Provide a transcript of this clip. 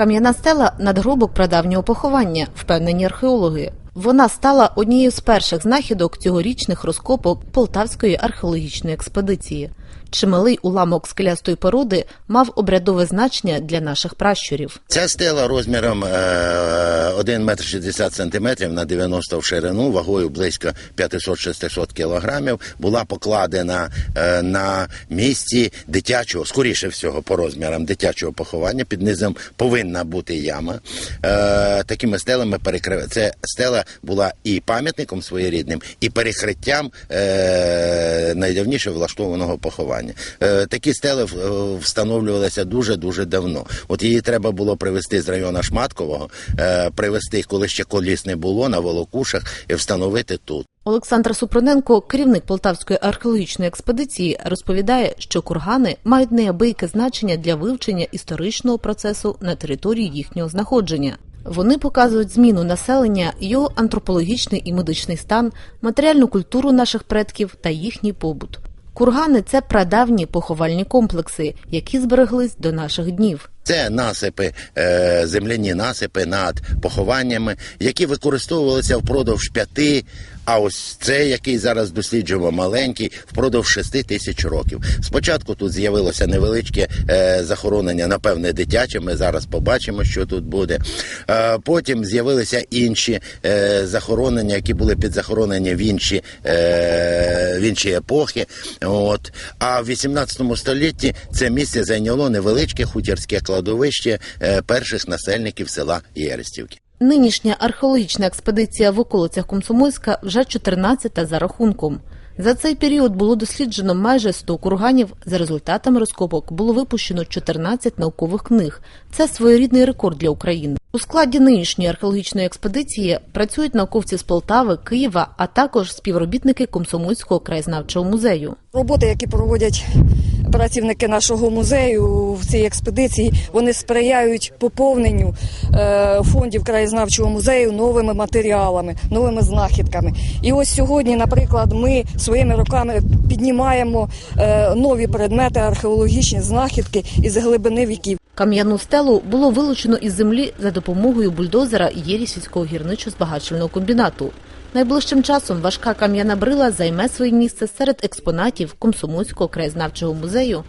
Кам'яна стела надгробок прадавнього поховання, впевнені археологи. Вона стала однією з перших знахідок цьогорічних розкопок Полтавської археологічної експедиції. Чималий уламок скелястої породи мав обрядове значення для наших пращурів. Ця стела розміром е, 1 метр 60 сантиметрів на 90 в ширину, вагою близько 500-600 кілограмів, була покладена е, на місці дитячого, скоріше всього, по розмірам дитячого поховання. Під низом повинна бути яма. Е, такими стелами перекрив... Це стела була і пам'ятником своєрідним, і перекриттям е, найдавніше влаштованого поховання. Е, такі стели встановлювалися дуже дуже давно. От її треба було привезти з району Шматкового, е, привезти, коли ще коліс не було на волокушах, і встановити тут. Олександр Супроненко, керівник Полтавської археологічної експедиції, розповідає, що кургани мають неабияке значення для вивчення історичного процесу на території їхнього знаходження. Вони показують зміну населення, його антропологічний і медичний стан, матеріальну культуру наших предків та їхній побут. Кургани це прадавні поховальні комплекси, які збереглись до наших днів. Це насипи, е, земляні насипи над похованнями, які використовувалися впродовж п'яти. А ось це, який зараз досліджуємо, маленький, впродовж шести тисяч років. Спочатку тут з'явилося невеличке е, захоронення, напевне, дитяче. Ми зараз побачимо, що тут буде. Е, потім з'явилися інші захоронення, які були підзахоронені в інші, в інші епохи. От. А в 18 столітті це місце зайняло невеличке хутірське кладовище е, перших насельників села Єрестівки. Нинішня археологічна експедиція в околицях Комсомольська вже 14-та за рахунком. За цей період було досліджено майже 100 курганів. За результатами розкопок було випущено 14 наукових книг. Це своєрідний рекорд для України. У складі нинішньої археологічної експедиції працюють науковці з Полтави, Києва, а також співробітники Комсомольського краєзнавчого музею. Роботи, які проводять працівники нашого музею в цій експедиції, вони сприяють поповненню е, фондів краєзнавчого музею новими матеріалами, новими знахідками. І ось сьогодні, наприклад, ми своїми руками піднімаємо е, нові предмети, археологічні знахідки із глибини віків. Кам'яну стелу було вилучено із землі за допомогою бульдозера Єрісівського гірничо-збагачувального комбінату. Найближчим часом важка кам'яна брила займе своє місце серед експонатів Комсомольського краєзнавчого музею